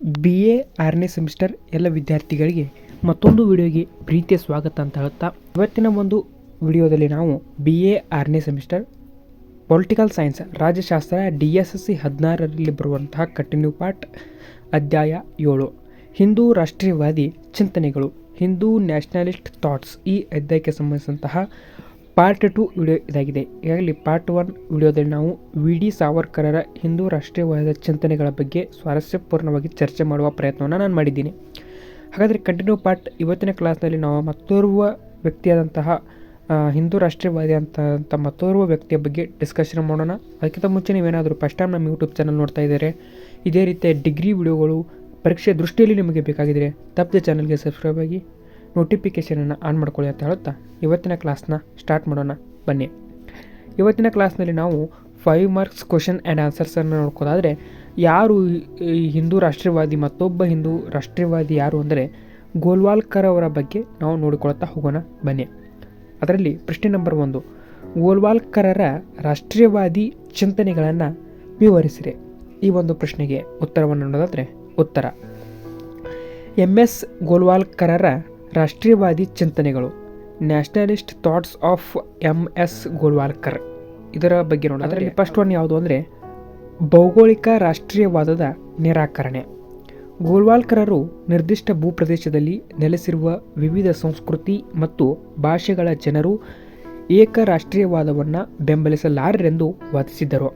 B A ಆರನೇ semester ಎಲ್ಲ ವಿದ್ಯಾರ್ಥಿಗಳಿಗೆ ಮತ್ತೊಂದು ವಿಡಿಯೋಗೆ ಪ್ರೀತಿಯ ಸ್ವಾಗತ ಅಂತ ಹೇಳುತ್ತಾ ಇವತ್ತಿನ ಒಂದು ವಿಡಿಯೋದಲ್ಲಿ ನಾವು ಬಿ ಎ ಆರನೇ ಸೆಮಿಸ್ಟರ್ ಪೊಲಿಟಿಕಲ್ ಸೈನ್ಸ್ ರಾಜ್ಯಶಾಸ್ತ್ರ ಡಿ ಎಸ್ ಎಸ್ ಸಿ ಹದಿನಾರರಲ್ಲಿ ಬರುವಂತಹ ಕಂಟಿನ್ಯೂ ಪಾರ್ಟ್ ಅಧ್ಯಾಯ ಏಳು. ಹಿಂದೂ ರಾಷ್ಟ್ರೀಯವಾದಿ ಚಿಂತನೆಗಳು. ಹಿಂದೂ ನ್ಯಾಷನಲಿಸ್ಟ್ ಥಾಟ್ಸ್ ಈ ಅಧ್ಯಾಯಕ್ಕೆ ಸಂಬಂಧಿಸಿದಂತಹ ಪಾರ್ಟ್ ಟು ವಿಡಿಯೋ ಇದಾಗಿದೆ. ಈಗಾಗಲೇ ಪಾರ್ಟ್ ಒನ್ ವಿಡಿಯೋದಲ್ಲಿ ನಾವು ವಿ ಡಿ ಸಾವರ್ಕರರ ಹಿಂದೂ ರಾಷ್ಟ್ರೀಯವಾದ ಚಿಂತನೆಗಳ ಬಗ್ಗೆ ಸ್ವಾರಸ್ಯಪೂರ್ಣವಾಗಿ ಚರ್ಚೆ ಮಾಡುವ ಪ್ರಯತ್ನವನ್ನು ನಾನು ಮಾಡಿದ್ದೀನಿ. ಹಾಗಾದರೆ ಕಂಟಿನ್ಯೂ ಪಾರ್ಟ್ ಇವತ್ತಿನ ಕ್ಲಾಸ್ನಲ್ಲಿ ನಾವು ಮತ್ತೋರ್ವ ವ್ಯಕ್ತಿಯಾದಂತಹ ಹಿಂದೂ ರಾಷ್ಟ್ರೀಯವಾದಿ ಅಂತ ಮತ್ತೋರ್ವ ವ್ಯಕ್ತಿಯ ಬಗ್ಗೆ ಡಿಸ್ಕಷನ್ ಮಾಡೋಣ. ಅದಕ್ಕಿಂತ ಮುಂಚೆ ನೀವೇನಾದರೂ ಫಸ್ಟ್ ಟೈಮ್ ನಮ್ಮ ಯೂಟ್ಯೂಬ್ ಚಾನಲ್ ನೋಡ್ತಾ ಇದ್ದಾರೆ? ಇದೇ ರೀತಿಯ ಡಿಗ್ರಿ ವಿಡಿಯೋಗಳು ಪರೀಕ್ಷೆ ದೃಷ್ಟಿಯಲ್ಲಿ ನಿಮಗೆ ಬೇಕಾಗಿದ್ದರೆ ತಪ್ಪದೆ ಚಾನಲ್ಗೆ ಸಬ್ಸ್ಕ್ರೈಬ್ ಆಗಿ. ನೋಟಿಫಿಕೇಷನನ್ನು ಆನ್ ಮಾಡ್ಕೊಳ್ಳಿ ಅಂತ ಹೇಳುತ್ತಾ? ಇವತ್ತಿನ ಕ್ಲಾಸ್ನ ಸ್ಟಾರ್ಟ್ ಮಾಡೋಣ. ಬನ್ನಿ. ಇವತ್ತಿನ ಕ್ಲಾಸ್ನಲ್ಲಿ ನಾವು ಫೈವ್ ಮಾರ್ಕ್ಸ್ ಕ್ವಶನ್ ಆ್ಯಂಡ್ ಆನ್ಸರ್ಸನ್ನು ನೋಡ್ಕೋದಾದರೆ, ಯಾರು ಈ ಹಿಂದೂ ರಾಷ್ಟ್ರೀಯವಾದಿ ಮತ್ತೊಬ್ಬ ಹಿಂದೂ ರಾಷ್ಟ್ರೀಯವಾದಿ ಯಾರು ಅಂದರೆ, ಗೋಲ್ವಾಲ್ಕರ್ ಅವರ ಬಗ್ಗೆ ನಾವು ನೋಡಿಕೊಳ್ತಾ ಹೋಗೋಣ. ಬನ್ನಿ. ಅದರಲ್ಲಿ ಪ್ರಶ್ನೆ ನಂಬರ್ ಒಂದು. ಗೋಲ್ವಾಲ್ಕರರ ರಾಷ್ಟ್ರೀಯವಾದಿ ಚಿಂತನೆಗಳನ್ನು ವಿವರಿಸಿರಿ. ಈ ಒಂದು ಪ್ರಶ್ನೆಗೆ ಉತ್ತರವನ್ನು ನೋಡೋದಾದರೆ ಉತ್ತರ. ಎಂ ಎಸ್ ಗೋಲ್ವಾಲ್ಕರರ ರಾಷ್ಟ್ರೀಯವಾದಿ ಚಿಂತನೆಗಳು. Nationalist thoughts of M S Golwalkar ಇದರ ಬಗ್ಗೆ ನೋಡಿ ಅದರಲ್ಲಿ ಫಸ್ಟ್ ಒನ್ ಯಾವುದು ಅಂದರೆ ಭೌಗೋಳಿಕ ರಾಷ್ಟ್ರೀಯವಾದದ ನಿರಾಕರಣೆ. ಗೋಲ್ವಾಲ್ಕರರು ನಿರ್ದಿಷ್ಟ ಭೂಪ್ರದೇಶದಲ್ಲಿ ನೆಲೆಸಿರುವ ವಿವಿಧ ಸಂಸ್ಕೃತಿ ಮತ್ತು ಭಾಷೆಗಳ ಜನರು ಏಕ ರಾಷ್ಟ್ರೀಯವಾದವನ್ನು ಬೆಂಬಲಿಸಲಾರರೆಂದು ವಾದಿಸಿದ್ದರು.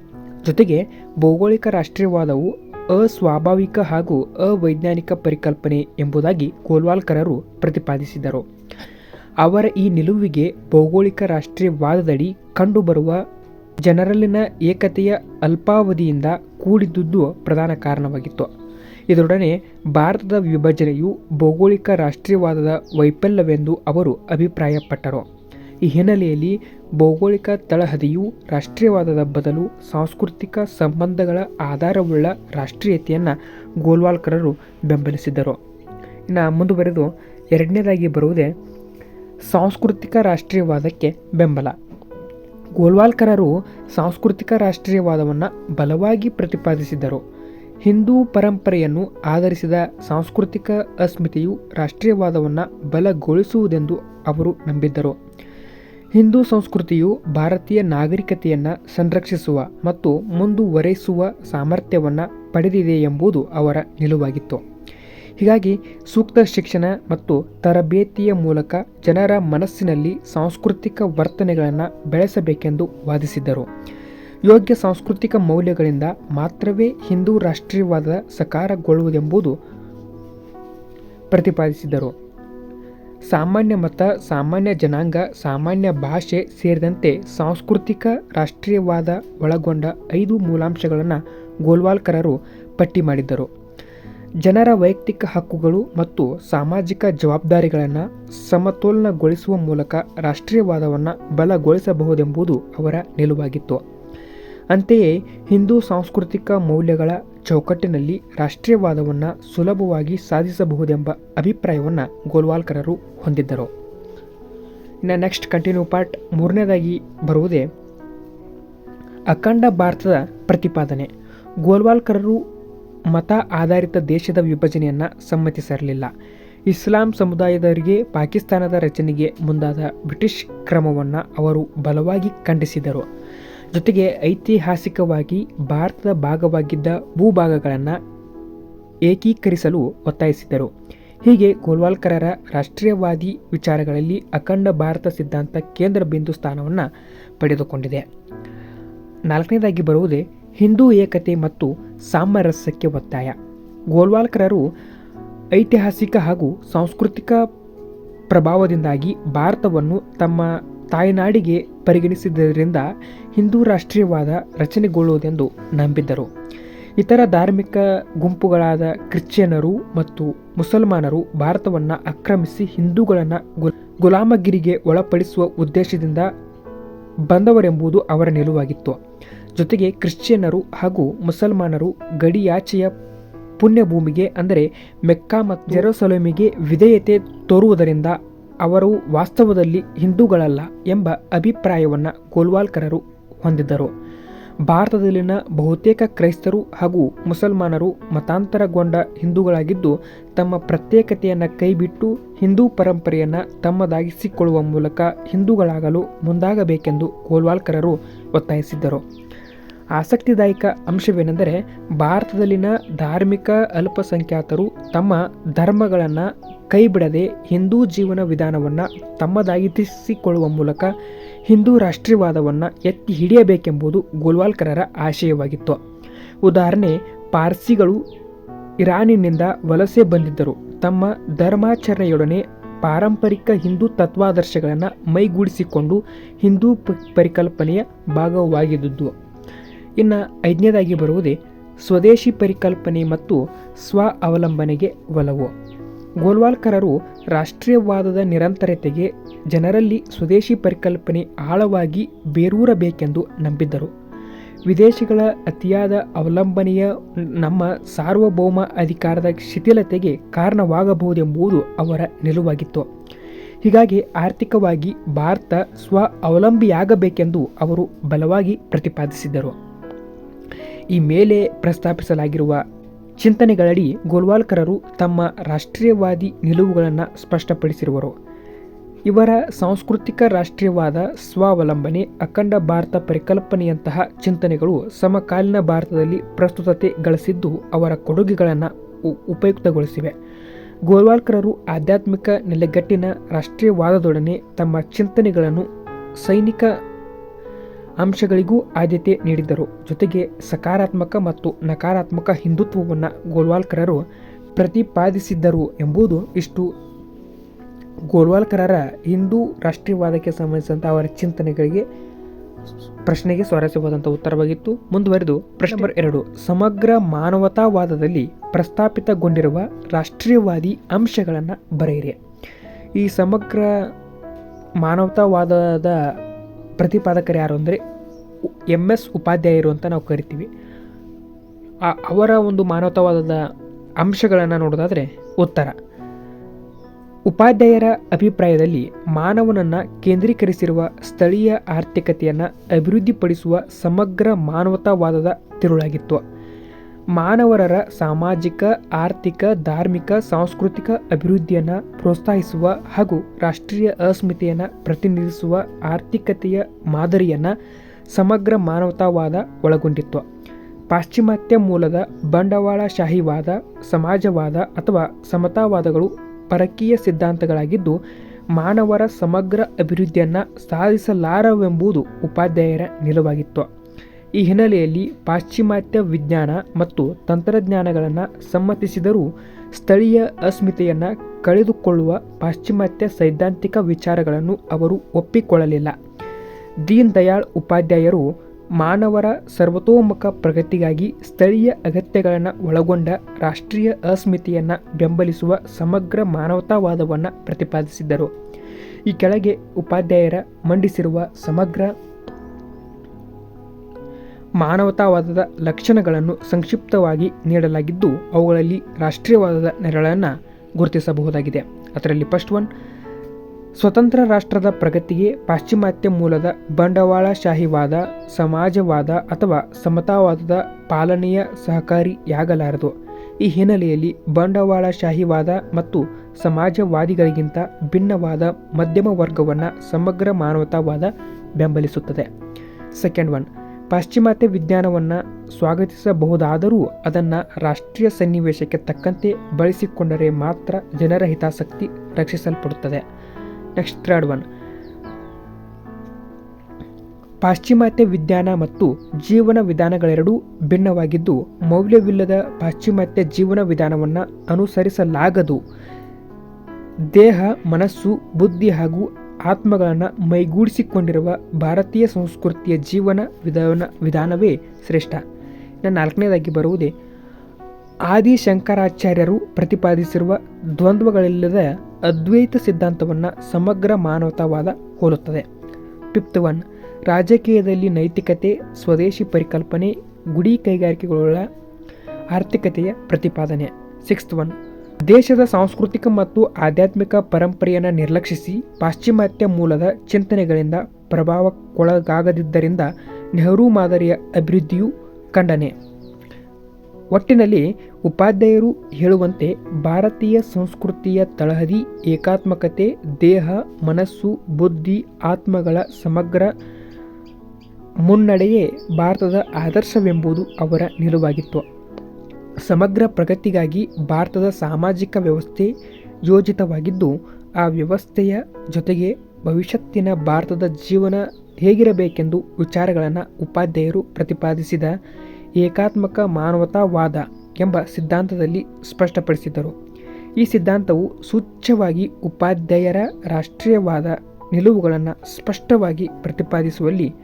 ಜೊತೆಗೆ ಭೌಗೋಳಿಕ ರಾಷ್ಟ್ರೀಯವಾದವು ಅಸ್ವಾಭಾವಿಕ ಹಾಗೂ ಅವೈಜ್ಞಾನಿಕ ಪರಿಕಲ್ಪನೆ ಎಂಬುದಾಗಿ ಗೋಲ್ವಾಲ್ಕರರು ಪ್ರತಿಪಾದಿಸಿದರು. ಅವರ ಈ ನಿಲುವಿಗೆ ಭೌಗೋಳಿಕ ರಾಷ್ಟ್ರೀಯವಾದದಡಿ ಕಂಡುಬರುವ ಜನರಲ್ಲಿನ ಏಕತೆಯ ಅಲ್ಪಾವಧಿಯಿಂದ ಕೂಡಿದ್ದುದು ಪ್ರಧಾನ ಕಾರಣವಾಗಿತ್ತು. ಇದರೊಡನೆ ಭಾರತದ ವಿಭಜನೆಯು ಭೌಗೋಳಿಕ ರಾಷ್ಟ್ರೀಯವಾದದ ವೈಫಲ್ಯವೆಂದು ಅವರು ಅಭಿಪ್ರಾಯಪಟ್ಟರು. ಈ ಹಿನ್ನೆಲೆಯಲ್ಲಿ ಭೌಗೋಳಿಕ ತಳಹದಿಯು ರಾಷ್ಟ್ರೀಯವಾದದ ಬದಲು ಸಾಂಸ್ಕೃತಿಕ ಸಂಬಂಧಗಳ ಆಧಾರವುಳ್ಳ ರಾಷ್ಟ್ರೀಯತೆಯನ್ನು ಗೋಲ್ವಾಲ್ಕರರು ಬೆಂಬಲಿಸಿದರು ಇನ್ನು ಮುಂದುವರೆದು ಎರಡನೇದಾಗಿ ಬರುವುದೇ ಸಾಂಸ್ಕೃತಿಕ ರಾಷ್ಟ್ರೀಯವಾದಕ್ಕೆ ಬೆಂಬಲ. ಗೋಲ್ವಾಲ್ಕರರು ಸಾಂಸ್ಕೃತಿಕ ರಾಷ್ಟ್ರೀಯವಾದವನ್ನು ಬಲವಾಗಿ ಪ್ರತಿಪಾದಿಸಿದ್ದರು. ಹಿಂದೂ ಪರಂಪರೆಯನ್ನು ಆಧರಿಸಿದ ಸಾಂಸ್ಕೃತಿಕ ಅಸ್ಮಿತೆಯು ರಾಷ್ಟ್ರೀಯವಾದವನ್ನು ಬಲಗೊಳಿಸುವುದೆಂದು ಅವರು ನಂಬಿದ್ದರು. ಹಿಂದೂ ಸಂಸ್ಕೃತಿಯು ಭಾರತೀಯ ನಾಗರಿಕತೆಯನ್ನು ಸಂರಕ್ಷಿಸುವ ಮತ್ತು ಮುಂದುವರೆಸುವ ಸಾಮರ್ಥ್ಯವನ್ನು ಪಡೆದಿದೆ ಎಂಬುದು ಅವರ ನಿಲುವಾಗಿತ್ತು. ಹೀಗಾಗಿ ಸೂಕ್ತ ಶಿಕ್ಷಣ ಮತ್ತು ತರಬೇತಿಯ ಮೂಲಕ ಜನರ ಮನಸ್ಸಿನಲ್ಲಿ ಸಾಂಸ್ಕೃತಿಕ ವರ್ತನೆಗಳನ್ನು ಬೆಳೆಸಬೇಕೆಂದು ವಾದಿಸಿದ್ದರು. ಯೋಗ್ಯ ಸಾಂಸ್ಕೃತಿಕ ಮೌಲ್ಯಗಳಿಂದ ಮಾತ್ರವೇ ಹಿಂದೂ ರಾಷ್ಟ್ರೀಯವಾದ ಸಕಾರಗೊಳ್ಳುವುದೆಂಬುದು ಪ್ರತಿಪಾದಿಸಿದರು ಸಾಮಾನ್ಯ ಮತ, ಸಾಮಾನ್ಯ ಜನಾಂಗ, ಸಾಮಾನ್ಯ ಭಾಷೆ ಸೇರಿದಂತೆ ಸಾಂಸ್ಕೃತಿಕ, ರಾಷ್ಟ್ರೀಯವಾದ ಒಳಗೊಂಡ ಐದು ಮೂಲಾಂಶಗಳನ್ನು ಗೋಲ್ವಾಲ್ಕರರು ಪಟ್ಟಿ ಮಾಡಿದ್ದರು. ಜನರ ವೈಯಕ್ತಿಕ ಹಕ್ಕುಗಳು ಮತ್ತು ಸಾಮಾಜಿಕ ಜವಾಬ್ದಾರಿಗಳನ್ನು ಸಮತೋಲನಗೊಳಿಸುವ ಮೂಲಕ ರಾಷ್ಟ್ರೀಯವಾದವನ್ನು ಬಲಗೊಳಿಸಬಹುದೆಂಬುದು ಅವರ ನಿಲುವಾಗಿತ್ತು. ಅಂತೆಯೇ ಹಿಂದೂ ಸಾಂಸ್ಕೃತಿಕ ಮೌಲ್ಯಗಳ ಚೌಕಟ್ಟಿನಲ್ಲಿ ರಾಷ್ಟ್ರೀಯವಾದವನ್ನು ಸುಲಭವಾಗಿ ಸಾಧಿಸಬಹುದೆಂಬ ಅಭಿಪ್ರಾಯವನ್ನು ಗೋಲ್ವಾಲ್ಕರರು ಹೊಂದಿದ್ದರು. ಇನ್ನು ನೆಕ್ಸ್ಟ್ ಕಂಟಿನ್ಯೂ ಪಾರ್ಟ್ ಮೂರನೇದಾಗಿ ಬರುವುದೇ ಅಖಂಡ ಭಾರತದ ಪ್ರತಿಪಾದನೆ. ಗೋಲ್ವಾಲ್ಕರರು ಮತ ಆಧಾರಿತ ದೇಶದ ವಿಭಜನೆಯನ್ನು ಸಮ್ಮತಿಸಿರಲಿಲ್ಲ. ಇಸ್ಲಾಂ ಸಮುದಾಯದವರಿಗೆ ಪಾಕಿಸ್ತಾನದ ರಚನೆಗೆ ಮುಂದಾದ ಬ್ರಿಟಿಷ್ ಕ್ರಮವನ್ನು ಅವರು ಬಲವಾಗಿ ಖಂಡಿಸಿದರು. ಜೊತೆಗೆ ಐತಿಹಾಸಿಕವಾಗಿ ಭಾರತದ ಭಾಗವಾಗಿದ್ದ ಭೂಭಾಗಗಳನ್ನು ಏಕೀಕರಿಸಲು ಒತ್ತಾಯಿಸಿದರು ಹೀಗೆ ಗೋಲ್ವಾಲ್ಕರರ ರಾಷ್ಟ್ರೀಯವಾದಿ ವಿಚಾರಗಳಲ್ಲಿ ಅಖಂಡ ಭಾರತ ಸಿದ್ಧಾಂತ ಕೇಂದ್ರ ಬಿಂದು ಸ್ಥಾನವನ್ನು ಪಡೆದುಕೊಂಡಿದೆ. ನಾಲ್ಕನೇದಾಗಿ ಬರುವುದೇ ಹಿಂದೂ ಏಕತೆ ಮತ್ತು ಸಾಮರಸ್ಯಕ್ಕೆ ಒತ್ತಾಯ. ಗೋಲ್ವಾಲ್ಕರರು ಐತಿಹಾಸಿಕ ಹಾಗೂ ಸಾಂಸ್ಕೃತಿಕ ಪ್ರಭಾವದಿಂದಾಗಿ ಭಾರತವನ್ನು ತಮ್ಮ ತಾಯ್ನಾಡಿಗೆ ಪರಿಗಣಿಸಿದ್ದರಿಂದ ಹಿಂದೂ ರಾಷ್ಟ್ರೀಯವಾದ ರಚನೆಗೊಳ್ಳುವುದೆಂದು ನಂಬಿದ್ದರು. ಇತರ ಧಾರ್ಮಿಕ ಗುಂಪುಗಳಾದ ಕ್ರಿಶ್ಚಿಯನರು ಮತ್ತು ಮುಸಲ್ಮಾನರು ಭಾರತವನ್ನು ಆಕ್ರಮಿಸಿ ಹಿಂದೂಗಳನ್ನು ಗುಲ್ ಗುಲಾಮಗಿರಿಗೆ ಒಳಪಡಿಸುವ ಉದ್ದೇಶದಿಂದ ಬಂದವರೆಂಬುದು ಅವರ ನಿಲುವಾಗಿತ್ತು. ಜೊತೆಗೆ ಕ್ರಿಶ್ಚಿಯನ್ನರು ಹಾಗೂ ಮುಸಲ್ಮಾನರು ಗಡಿಯಾಚೆಯ ಪುಣ್ಯಭೂಮಿಗೆ, ಅಂದರೆ ಮೆಕ್ಕಾ ಮತ್ತು ಜೆರೋಸಲೋಮಿಗೆ ವಿಧೇಯತೆ ತೋರುವುದರಿಂದ ಅವರು ವಾಸ್ತವದಲ್ಲಿ ಹಿಂದೂಗಳಲ್ಲ ಎಂಬ ಅಭಿಪ್ರಾಯವನ್ನು ಗೋಲ್ವಾಲ್ಕರರು ಹೊಂದಿದ್ದರು. ಭಾರತದಲ್ಲಿನ ಬಹುತೇಕ ಕ್ರೈಸ್ತರು ಹಾಗೂ ಮುಸಲ್ಮಾನರು ಮತಾಂತರಗೊಂಡ ಹಿಂದೂಗಳಾಗಿದ್ದು, ತಮ್ಮ ಪ್ರತ್ಯೇಕತೆಯನ್ನು ಕೈಬಿಟ್ಟು ಹಿಂದೂ ಪರಂಪರೆಯನ್ನು ತಮ್ಮದಾಗಿಸಿಕೊಳ್ಳುವ ಮೂಲಕ ಹಿಂದೂಗಳಾಗಲು ಮುಂದಾಗಬೇಕೆಂದು ಗೋಲ್ವಾಲ್ಕರರು ಒತ್ತಾಯಿಸಿದ್ದರು. ಆಸಕ್ತಿದಾಯಕ ಅಂಶವೇನೆಂದರೆ ಭಾರತದಲ್ಲಿನ ಧಾರ್ಮಿಕ ಅಲ್ಪಸಂಖ್ಯಾತರು ತಮ್ಮ ಧರ್ಮಗಳನ್ನು ಕೈಬಿಡದೆ ಹಿಂದೂ ಜೀವನ ವಿಧಾನವನ್ನು ತಮ್ಮದಾಗಿಸಿಕೊಳ್ಳುವ ಮೂಲಕ ಹಿಂದೂ ರಾಷ್ಟ್ರೀಯವಾದವನ್ನು ಎತ್ತಿ ಹಿಡಿಯಬೇಕೆಂಬುದು ಗೋಲ್ವಾಲ್ಕರರ ಆಶಯವಾಗಿತ್ತು. ಉದಾಹರಣೆ, ಪಾರ್ಸಿಗಳು ಇರಾನಿನಿಂದ ವಲಸೆ ಬಂದಿದ್ದರು. ತಮ್ಮ ಧರ್ಮಾಚರಣೆಯೊಡನೆ ಪಾರಂಪರಿಕ ಹಿಂದೂ ತತ್ವಾದರ್ಶಗಳನ್ನು ಮೈಗೂಡಿಸಿಕೊಂಡು ಹಿಂದೂ ಪರಿಕಲ್ಪನೆಯ ಭಾಗವಾಗಿದ್ದುದು ಇನ್ನು ಐದನೇದಾಗಿ ಬರುವುದೇ ಸ್ವದೇಶಿ ಪರಿಕಲ್ಪನೆ ಮತ್ತು ಸ್ವ ಅವಲಂಬನೆಗೆ ಒಲವು. ಗೋಲ್ವಾಲ್ಕರರು ರಾಷ್ಟ್ರೀಯವಾದದ ನಿರಂತರತೆಗೆ ಜನರಲ್ಲಿ ಸ್ವದೇಶಿ ಪರಿಕಲ್ಪನೆ ಆಳವಾಗಿ ಬೇರೂರಬೇಕೆಂದು ನಂಬಿದ್ದರು. ವಿದೇಶಿಗಳ ಅತಿಯಾದ ಅವಲಂಬನೆಯ ನಮ್ಮ ಸಾರ್ವಭೌಮ ಅಧಿಕಾರದ ಶಿಥಿಲತೆಗೆ ಕಾರಣವಾಗಬಹುದೆಂಬುದು ಅವರ ನಿಲುವಾಗಿತ್ತು. ಹೀಗಾಗಿ ಆರ್ಥಿಕವಾಗಿ ಭಾರತ ಸ್ವ ಅವಲಂಬಿಯಾಗಬೇಕೆಂದು ಅವರು ಬಲವಾಗಿ ಪ್ರತಿಪಾದಿಸಿದ್ದರು. ಈ ಮೇಲೆ ಪ್ರಸ್ತಾಪಿಸಲಾಗಿರುವ ಚಿಂತನೆಗಳಡಿ ಗೋಲ್ವಾಲ್ಕರರು ತಮ್ಮ ರಾಷ್ಟ್ರೀಯವಾದಿ ನಿಲುವುಗಳನ್ನು ಸ್ಪಷ್ಟಪಡಿಸಿರುವರು. ಇವರ ಸಾಂಸ್ಕೃತಿಕ ರಾಷ್ಟ್ರೀಯವಾದ ಸ್ವಾವಲಂಬನೆ, ಅಖಂಡ ಭಾರತ ಪರಿಕಲ್ಪನೆಯಂತಹ ಚಿಂತನೆಗಳು ಸಮಕಾಲೀನ ಭಾರತದಲ್ಲಿ ಪ್ರಸ್ತುತತೆ ಗಳಿಸಿದ್ದು ಅವರ ಕೊಡುಗೆಗಳನ್ನು ಉಪಯುಕ್ತಗೊಳಿಸಿವೆ. ಗೋಲ್ವಾಲ್ಕರರು ಆಧ್ಯಾತ್ಮಿಕ ನೆಲೆಗಟ್ಟಿನ ರಾಷ್ಟ್ರೀಯವಾದದೊಡನೆ ತಮ್ಮ ಚಿಂತನೆಗಳನ್ನು ಸೈನಿಕ ಅಂಶಗಳಿಗೂ ಆದ್ಯತೆ ನೀಡಿದ್ದರು. ಜೊತೆಗೆ ಸಕಾರಾತ್ಮಕ ಮತ್ತು ನಕಾರಾತ್ಮಕ ಹಿಂದುತ್ವವನ್ನು ಗೋಲ್ವಾಲ್ಕರರು ಪ್ರತಿಪಾದಿಸಿದ್ದರು ಎಂಬುದು ಇಷ್ಟು. ಗೋಲ್ವಾಲ್ಕರರ ಹಿಂದೂ ರಾಷ್ಟ್ರೀಯವಾದಕ್ಕೆ ಸಂಬಂಧಿಸಿದಂಥ ಅವರ ಚಿಂತನೆಗಳಿಗೆ ಪ್ರಶ್ನೆಗೆ ಸ್ವಾರಸ್ಯವಾದಂಥ ಉತ್ತರವಾಗಿತ್ತು. ಮುಂದುವರೆದು ಪ್ರಶ್ನೆ ನಂಬರ್ ಎರಡು. ಸಮಗ್ರ ಮಾನವತಾವಾದದಲ್ಲಿ ಪ್ರಸ್ತಾಪಿತಗೊಂಡಿರುವ ರಾಷ್ಟ್ರೀಯವಾದಿ ಅಂಶಗಳನ್ನು ಬರೆಯಿರಿ. ಈ ಸಮಗ್ರ ಮಾನವತಾವಾದದ ಪ್ರತಿಪಾದಕರು ಯಾರು ಅಂದರೆ ಎಂ ಎಸ್ ಉಪಾಧ್ಯಾಯರು ಅಂತ ನಾವು ಕರಿತೀವಿ. ಅವರ ಒಂದು ಮಾನವತಾವಾದದ ಅಂಶಗಳನ್ನು ನೋಡೋದಾದರೆ ಉತ್ತರ. ಉಪಾಧ್ಯಾಯರ ಅಭಿಪ್ರಾಯದಲ್ಲಿ ಮಾನವನನ್ನು ಕೇಂದ್ರೀಕರಿಸಿರುವ ಸ್ಥಳೀಯ ಆರ್ಥಿಕತೆಯನ್ನು ಅಭಿವೃದ್ಧಿಪಡಿಸುವ ಸಮಗ್ರ ಮಾನವತಾವಾದದ ತಿರುಳಾಗಿತ್ತು. ಮಾನವರರ ಸಾಮಾಜಿಕ, ಆರ್ಥಿಕ, ಧಾರ್ಮಿಕ, ಸಾಂಸ್ಕೃತಿಕ ಅಭಿವೃದ್ಧಿಯನ್ನು ಪ್ರೋತ್ಸಾಹಿಸುವ ಹಾಗೂ ರಾಷ್ಟ್ರೀಯ ಅಸ್ಮಿತೆಯನ್ನು ಪ್ರತಿನಿಧಿಸುವ ಆರ್ಥಿಕತೆಯ ಮಾದರಿಯನ್ನು ಸಮಗ್ರ ಮಾನವತಾವಾದ ಒಳಗೊಂಡಿತ್ತು. ಪಾಶ್ಚಿಮಾತ್ಯ ಮೂಲದ ಬಂಡವಾಳಶಾಹಿವಾದ, ಸಮಾಜವಾದ ಅಥವಾ ಸಮತಾವಾದಗಳು ಪರಕೀಯ ಸಿದ್ಧಾಂತಗಳಾಗಿದ್ದು, ಮಾನವರ ಸಮಗ್ರ ಅಭಿವೃದ್ಧಿಯನ್ನು ಸಾಧಿಸಲಾರವೆಂಬುದು ಉಪಾಧ್ಯಾಯರ ನಿಲುವಾಗಿತ್ತು. ಈ ಹಿನ್ನೆಲೆಯಲ್ಲಿ ಪಾಶ್ಚಿಮಾತ್ಯ ವಿಜ್ಞಾನ ಮತ್ತು ತಂತ್ರಜ್ಞಾನಗಳನ್ನು ಸಮ್ಮತಿಸಿದರೂ ಸ್ಥಳೀಯ ಅಸ್ಮಿತೆಯನ್ನು ಕಳೆದುಕೊಳ್ಳುವ ಪಾಶ್ಚಿಮಾತ್ಯ ಸೈದ್ಧಾಂತಿಕ ವಿಚಾರಗಳನ್ನು ಅವರು ಒಪ್ಪಿಕೊಳ್ಳಲಿಲ್ಲ. ದೀನ್ ದಯಾಳ್ ಉಪಾಧ್ಯಾಯರು ಮಾನವರ ಸರ್ವತೋಮುಖ ಪ್ರಗತಿಗಾಗಿ ಸ್ಥಳೀಯ ಅಗತ್ಯಗಳನ್ನು ಒಳಗೊಂಡ ರಾಷ್ಟ್ರೀಯ ಅಸ್ಮಿತೆಯನ್ನು ಬೆಂಬಲಿಸುವ ಸಮಗ್ರ ಮಾನವತಾವಾದವನ್ನು ಪ್ರತಿಪಾದಿಸಿದ್ದರು. ಈ ಕೆಳಗೆ ಉಪಾಧ್ಯಾಯರ ಮಂಡಿಸಿರುವ ಸಮಗ್ರ ಮಾನವತಾವಾದದ ಲಕ್ಷಣಗಳನ್ನು ಸಂಕ್ಷಿಪ್ತವಾಗಿ ನೀಡಲಾಗಿದ್ದು, ಅವುಗಳಲ್ಲಿ ರಾಷ್ಟ್ರೀಯವಾದದ ನೆರಳನ್ನು ಗುರುತಿಸಬಹುದಾಗಿದೆ. ಅದರಲ್ಲಿ ಫಸ್ಟ್ ಒನ್ ಸ್ವತಂತ್ರ ರಾಷ್ಟ್ರದ ಪ್ರಗತಿಗೆ ಪಾಶ್ಚಿಮಾತ್ಯ ಮೂಲದ ಬಂಡವಾಳಶಾಹಿವಾದ, ಸಮಾಜವಾದ ಅಥವಾ ಸಮತಾವಾದದ ಪಾಲನೆಯ ಸಹಕಾರಿಯಾಗಲಾರದು. ಈ ಹಿನ್ನೆಲೆಯಲ್ಲಿ ಬಂಡವಾಳಶಾಹಿವಾದ ಮತ್ತು ಸಮಾಜವಾದಿಗಳಿಗಿಂತ ಭಿನ್ನವಾದ ಮಧ್ಯಮ ವರ್ಗವನ್ನು ಸಮಗ್ರ ಮಾನವತಾವಾದ ಬೆಂಬಲಿಸುತ್ತದೆ. ಸೆಕೆಂಡ್ ಒನ್ ಪಾಶ್ಚಿಮಾತ್ಯ ವಿಜ್ಞಾನವನ್ನು ಸ್ವಾಗತಿಸಬಹುದಾದರೂ ಅದನ್ನು ರಾಷ್ಟ್ರೀಯ ಸನ್ನಿವೇಶಕ್ಕೆ ತಕ್ಕಂತೆ ಬಳಸಿಕೊಂಡರೆ ಮಾತ್ರ ಜನರ ಹಿತಾಸಕ್ತಿ ರಕ್ಷಿಸಲ್ಪಡುತ್ತದೆ. ನೆಕ್ಸ್ಟ್ ಥರ್ಡ್ ಒನ್ ಪಾಶ್ಚಿಮಾತ್ಯ ವಿಜ್ಞಾನ ಮತ್ತು ಜೀವನ ವಿಧಾನಗಳೆರಡೂ ಭಿನ್ನವಾಗಿದ್ದು, ಮೌಲ್ಯವಿಲ್ಲದ ಪಾಶ್ಚಿಮಾತ್ಯ ಜೀವನ ವಿಧಾನವನ್ನು ಅನುಸರಿಸಲಾಗದು. ದೇಹ, ಮನಸ್ಸು, ಬುದ್ಧಿ ಹಾಗೂ ಆತ್ಮಗಳನ್ನು ಮೈಗೂಡಿಸಿಕೊಂಡಿರುವ ಭಾರತೀಯ ಸಂಸ್ಕೃತಿಯ ಜೀವನ ವಿಧಾನ ವಿಧಾನವೇ ಶ್ರೇಷ್ಠ. ಇನ್ನು ನಾಲ್ಕನೇದಾಗಿ ಬರುವುದೇ, ಆದಿಶಂಕರಾಚಾರ್ಯರು ಪ್ರತಿಪಾದಿಸಿರುವ ದ್ವಂದ್ವಗಳಿಲ್ಲದ ಅದ್ವೈತ ಸಿದ್ಧಾಂತವನ್ನು ಸಮಗ್ರ ಮಾನವತಾವಾದ ಹೋಲುತ್ತದೆ. ಫಿಫ್ತ್ ಒನ್, ರಾಜಕೀಯದಲ್ಲಿ ನೈತಿಕತೆ, ಸ್ವದೇಶಿ ಪರಿಕಲ್ಪನೆ, ಗುಡಿ ಕೈಗಾರಿಕೆಗಳ ಆರ್ಥಿಕತೆಯ ಪ್ರತಿಪಾದನೆ. ಸಿಕ್ಸ್ತ್ ಒನ್ ದೇಶದ ಸಾಂಸ್ಕೃತಿಕ ಮತ್ತು ಆಧ್ಯಾತ್ಮಿಕ ಪರಂಪರೆಯನ್ನು ನಿರ್ಲಕ್ಷಿಸಿ ಪಾಶ್ಚಿಮಾತ್ಯ ಮೂಲದ ಚಿಂತನೆಗಳಿಂದ ಪ್ರಭಾವಕ್ಕೊಳಗಾಗದಿದ್ದರಿಂದ ನೆಹರು ಮಾದರಿಯ ಅಭಿವೃದ್ಧಿಯು ಖಂಡನೆ. ಒಟ್ಟಿನಲ್ಲಿ ಉಪಾಧ್ಯಾಯರು ಹೇಳುವಂತೆ ಭಾರತೀಯ ಸಂಸ್ಕೃತಿಯ ತಳಹದಿ ಏಕಾತ್ಮಕತೆ, ದೇಹ, ಮನಸ್ಸು, ಬುದ್ಧಿ, ಆತ್ಮಗಳ ಸಮಗ್ರ ಮುನ್ನಡೆಯೇ ಭಾರತದ ಆದರ್ಶವೆಂಬುದು ಅವರ ನಿಲುವಾಗಿತ್ತು. ಸಮಗ್ರ ಪ್ರಗತಿಗಾಗಿ ಭಾರತದ ಸಾಮಾಜಿಕ ವ್ಯವಸ್ಥೆ ಯೋಜಿತವಾಗಿದ್ದು, ಆ ವ್ಯವಸ್ಥೆಯ ಜೊತೆಗೆ ಭವಿಷ್ಯತ್ತಿನ ಭಾರತದ ಜೀವನ ಹೇಗಿರಬೇಕೆಂದು ವಿಚಾರಗಳನ್ನು ಉಪಾಧ್ಯಾಯರು ಪ್ರತಿಪಾದಿಸಿದ ಏಕಾತ್ಮಕ ಮಾನವತಾವಾದ ಎಂಬ ಸಿದ್ಧಾಂತದಲ್ಲಿ ಸ್ಪಷ್ಟಪಡಿಸಿದರು. ಈ ಸಿದ್ಧಾಂತವು ಸೂಚ್ಯವಾಗಿ ಉಪಾಧ್ಯಾಯರ ರಾಷ್ಟ್ರೀಯವಾದ ನಿಲುವುಗಳನ್ನು ಸ್ಪಷ್ಟವಾಗಿ ಪ್ರತಿಪಾದಿಸುವಲ್ಲಿ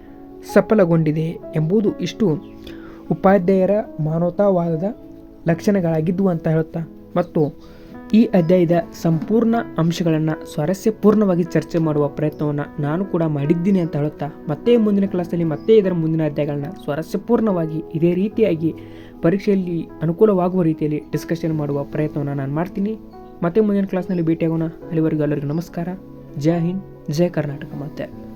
ಸಫಲಗೊಂಡಿದೆ ಎಂಬುದು ಇಷ್ಟು. ಉಪಾಧ್ಯಾಯರ ಮಾನವತಾವಾದದ ಲಕ್ಷಣಗಳಾಗಿದ್ದವು ಅಂತ ಹೇಳುತ್ತಾ? ಮತ್ತು ಈ ಅಧ್ಯಾಯದ ಸಂಪೂರ್ಣ ಅಂಶಗಳನ್ನು ಸ್ವಾರಸ್ಯಪೂರ್ಣವಾಗಿ ಚರ್ಚೆ ಮಾಡುವ ಪ್ರಯತ್ನವನ್ನು ನಾನು ಕೂಡ ಮಾಡಿದ್ದೀನಿ ಅಂತ ಹೇಳುತ್ತಾ? ಮತ್ತೆ ಮುಂದಿನ ಕ್ಲಾಸಲ್ಲಿ ಮತ್ತೆ ಇದರ ಮುಂದಿನ ಅಧ್ಯಾಯಗಳನ್ನ ಸ್ವಾರಸ್ಯಪೂರ್ಣವಾಗಿ ಇದೇ ರೀತಿಯಾಗಿ ಪರೀಕ್ಷೆಯಲ್ಲಿ ಅನುಕೂಲವಾಗುವ ರೀತಿಯಲ್ಲಿ ಡಿಸ್ಕಷನ್ ಮಾಡುವ ಪ್ರಯತ್ನವನ್ನು ನಾನು ಮಾಡ್ತೀನಿ. ಮತ್ತೆ ಮುಂದಿನ ಕ್ಲಾಸ್ನಲ್ಲಿ ಭೇಟಿಯಾಗೋಣ. ಅಲ್ಲಿವರೆಗೂ ಎಲ್ಲರಿಗೂ ನಮಸ್ಕಾರ. ಜೈ ಹಿಂದ್, ಜೈ ಕರ್ನಾಟಕ ಮತ್ತೆ